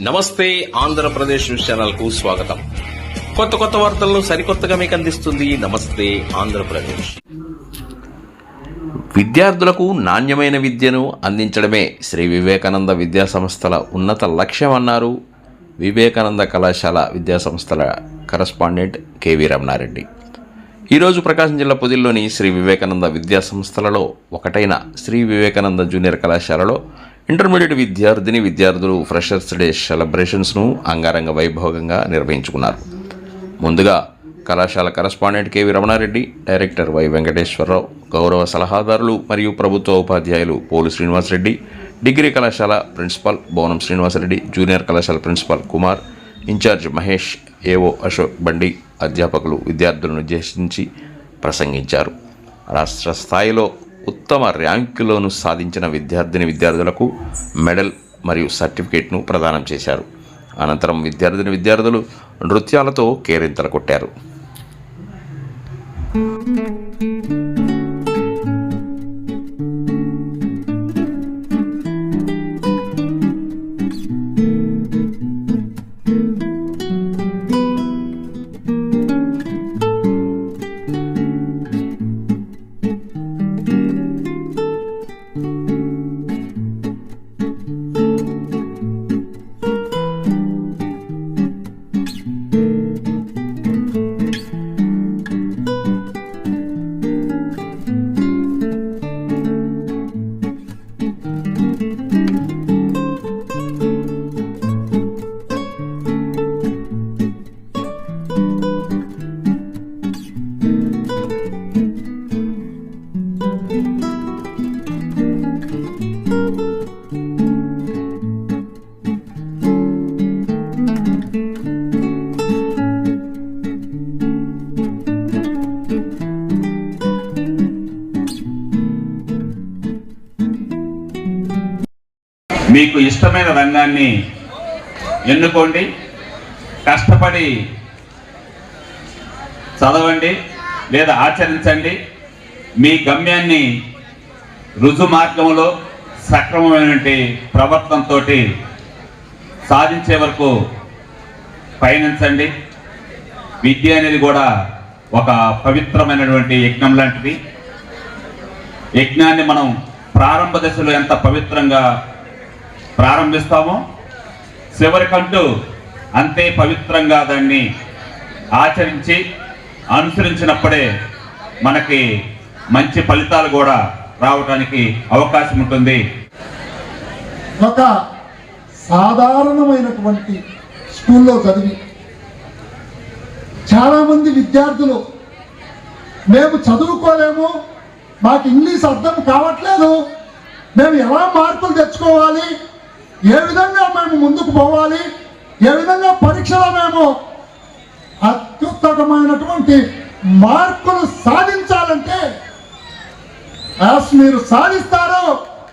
నమస్తే ఆంధ్రప్రదేశ్ న్యూస్ ఛానల్కు స్వాగతం. కొత్త కొత్త వార్తలను సరికొత్తగా మీకు అందిస్తుంది నమస్తే ఆంధ్రప్రదేశ్. విద్యార్థులకు నాణ్యమైన విద్యను అందించడమే శ్రీ వివేకానంద విద్యా సంస్థల ఉన్నత లక్ష్యం అన్నారు వివేకానంద కళాశాల విద్యా సంస్థల కరస్పాండెంట్ కేవీ రమణారెడ్డి. ఈరోజు ప్రకాశం జిల్లా పొదిల్లోని శ్రీ వివేకానంద విద్యా సంస్థలలో ఒకటైన శ్రీ వివేకానంద జూనియర్ కళాశాలలో ఇంటర్మీడియట్ విద్యార్థిని విద్యార్థులు ఫ్రెషర్స్ డే సెలబ్రేషన్స్ను అంగారంగ వైభవంగా నిర్వహించుకున్నారు. ముందుగా కళాశాల correspondent K V Ramana Reddy director Y Venkateswara Rao గౌరవ సలహాదారులు మరియు ప్రభుత్వ ఉపాధ్యాయులు పోలు శ్రీనివాసరెడ్డి డిగ్రీ కళాశాల ప్రిన్సిపాల్ బోనం శ్రీనివాసరెడ్డి జూనియర్ కళాశాల principal Kumar incharge Mahesh AO Ashok Bandi అధ్యాపకులు విద్యార్థులను ఉద్దేశించి ప్రసంగించారు. రాష్ట్ర స్థాయిలో ఉత్తమ ర్యాంకులను సాధించిన విద్యార్థిని విద్యార్థులకు మెడల్ మరియు సర్టిఫికేట్ను ప్రదానం చేశారు. అనంతరం విద్యార్థిని విద్యార్థులు నృత్యాలతో కేరింతలు కొట్టారు. మీకు ఇష్టమైన రంగాన్ని ఎన్నుకోండి. కష్టపడి చదవండి లేదా ఆచరించండి. మీ గమ్యాన్ని రుజు మార్గంలో సక్రమమైనటువంటి ప్రవర్తనతో సాధించే వరకు పయనించండి. విద్య అనేది కూడా ఒక పవిత్రమైనటువంటి యజ్ఞం లాంటిది. యజ్ఞాన్ని మనం ప్రారంభ దశలో ఎంత పవిత్రంగా ప్రారంభిస్తామో. చివరికంటూ అంతే పవిత్రంగా దాన్ని ఆచరించి అనుసరించినప్పుడే మనకి మంచి ఫలితాలు కూడా రావడానికి అవకాశం ఉంటుంది. ఒక సాధారణమైనటువంటి స్కూల్లో చదివి చాలామంది విద్యార్థులు మేము చదువుకోలేము మాకు ఇంగ్లీష్ అర్థం కావట్లేదు మేము ఎలా మార్కులు తెచ్చుకోవాలి ఏ విధంగా మేము ముందుకు పోవాలి? ఏ విధంగా పరీక్షలో మేము అత్యుత్తమమైనటువంటి మార్కులు సాధించాలంటే యాస్ మీరు సాధిస్తారు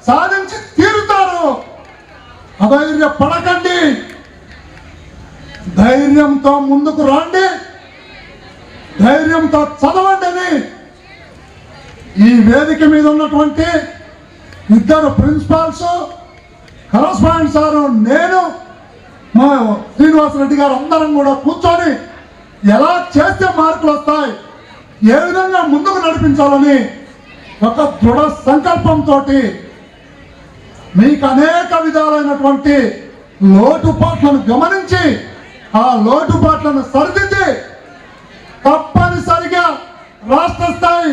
సాధించి తీరుతారు అధైర్య పడకండి ధైర్యంతో ముందుకు రండి. ధైర్యంతో చదవండి అని ఈ వేదిక మీద ఉన్నటువంటి ఇద్దరు ప్రిన్సిపాల్స్ కరస్వామి సారు నేను మా శ్రీనివాసరెడ్డి గారు అందరం కూడా కూర్చొని ఎలా చేస్తే మార్కులు వస్తాయి ఏ విధంగా ముందుకు నడిపించాలని ఒక దృఢ సంకల్పంతో మీకు అనేక విధాలైనటువంటి లోటుపాట్లను గమనించి ఆ లోటుపాట్లను సరిదిద్ది తప్పనిసరిగా రాష్ట్ర స్థాయి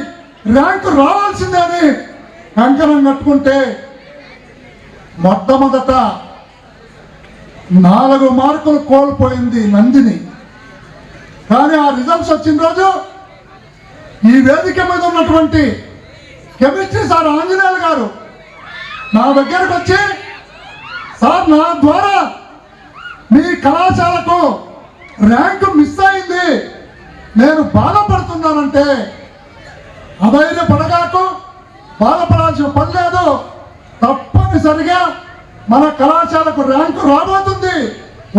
ర్యాంకు అని కంకణం కట్టుకుంటే మొట్టమొదట నాలుగు మార్కులు కోల్పోయింది నందిని. కానీ ఆ రిజల్ట్స్ వచ్చిన రోజు ఈ వేదిక మీద ఉన్నటువంటి కెమిస్ట్రీ సార్ ఆంజనేయులు గారు నా దగ్గరకు వచ్చి సార్ నా ద్వారా మీ కళాశాలకు ర్యాంకు మిస్ అయింది. నేను బాధపడుతున్నానంటే అధైర్య పడగాకు బాధపడాల్సిన పని లేదు. తప్పనిసరిగా మన కళాశాలకు ర్యాంకు రాబోతుంది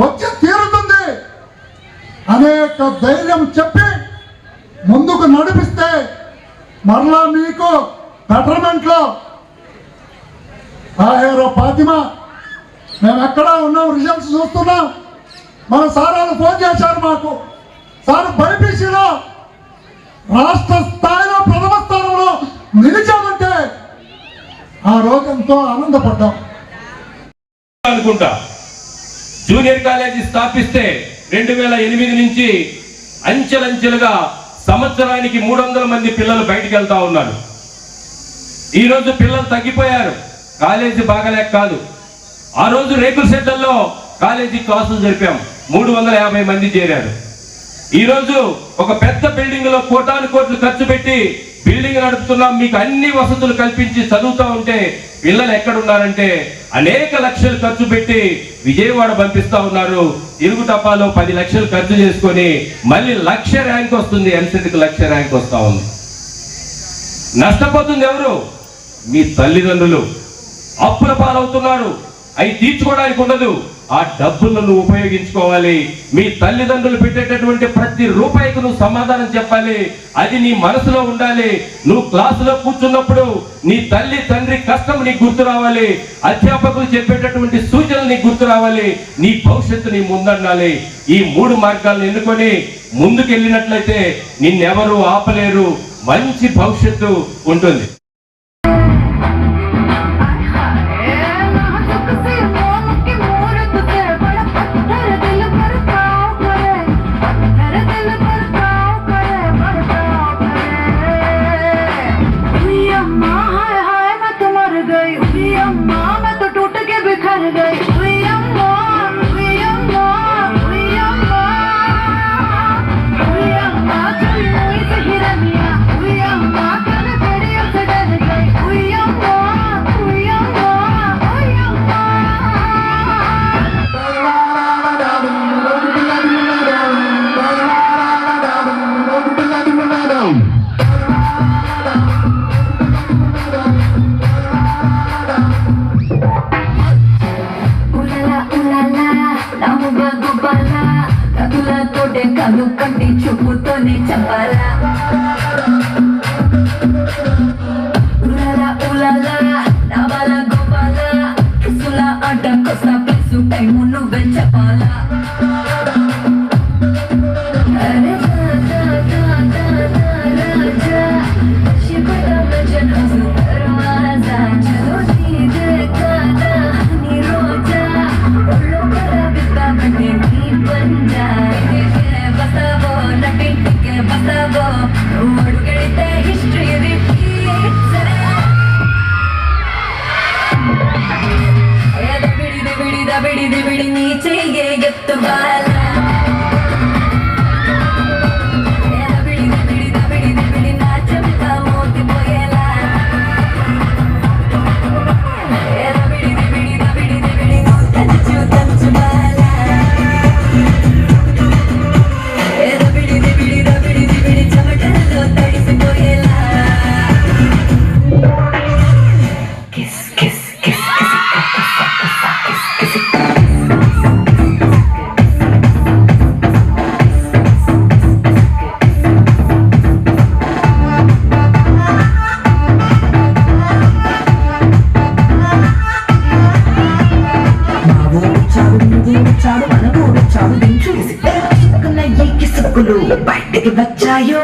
వచ్చి తీరుతుంది. అనేక ధైర్యం చెప్పి ముందుకు నడిపిస్తే మరలా మీకు బెటర్మెంట్లో ఆహేరో ఫాతిమా మేము ఎక్కడా ఉన్నాం రిజల్ట్స్ చూస్తున్నాం. మన సారాలు ఫోన్ చేశారు మాకు. సార్ బైపీసీలో రాష్ట్ర స్థాయిలో ప్రథమ స్థానంలో నిలిచాము. ఆ రోగంతో ఆనందపడ్డాం. అనుకుంటా. జూనియర్ కాలేజీ స్థాపిస్తే రెండు వేల ఎనిమిది నుంచి అంచెలంచెలుగా సంవత్సరానికి మూడు వందల మంది పిల్లలు బయటికి వెళ్తా ఉన్నారు ఈరోజు పిల్లలు తగ్గిపోయారు. కాలేజీ బాగలేక కాదు. ఆ రోజు రేకుల షెడ్లలో కాలేజీ క్లాసులు జరిపాం. మూడు వందల యాభై మంది చేరారు. ఈరోజు ఒక పెద్ద బిల్డింగ్లో కోటాను కోట్లు ఖర్చు పెట్టి బిల్డింగ్ నడుపుతున్నాం మీకు అన్ని వసతులు కల్పించి చదువుతూ ఉంటే పిల్లలు ఎక్కడున్నారంటే అనేక లక్షలు ఖర్చు పెట్టి విజయవాడ పంపిస్తా ఉన్నారు. ఇరుగు టపాలో పది లక్షలు ఖర్చు చేసుకొని మళ్ళీ లక్ష ర్యాంక్ వస్తుంది ఎంసెట్కి లక్ష ర్యాంక్ వస్తూ ఉంది. నష్టపోతుంది ఎవరు? మీ తల్లిదండ్రులు. అప్పుల పాలవుతున్నారు. అవి తీర్చుకోవడానికి ఉండదు. ఆ డబ్బులను నువ్వు ఉపయోగించుకోవాలి. మీ తల్లిదండ్రులు పెట్టేటటువంటి ప్రతి రూపాయికి నువ్వు సమాధానం చెప్పాలి. అది నీ మనసులో ఉండాలి. నువ్వు క్లాసులో కూర్చున్నప్పుడు నీ తల్లి తండ్రి కష్టం నీకు గుర్తు రావాలి. అధ్యాపకులు చెప్పేటటువంటి సూచనలు నీకు గుర్తు రావాలి. నీ భవిష్యత్తు నీ ముందండాలి ఈ మూడు మార్గాలను ఎన్నుకొని ముందుకు వెళ్ళినట్లయితే నిన్నెవరు ఆపలేరు. మంచి భవిష్యత్తు ఉంటుంది. తోటే కను కంటి చూపుతోనే చెప్పాలా ఉలల ఉలల నవల కిసుల ఆట కొస టైము నువ్వే చెప్పాలా ఎక్కి బయటికి వచ్చాయో?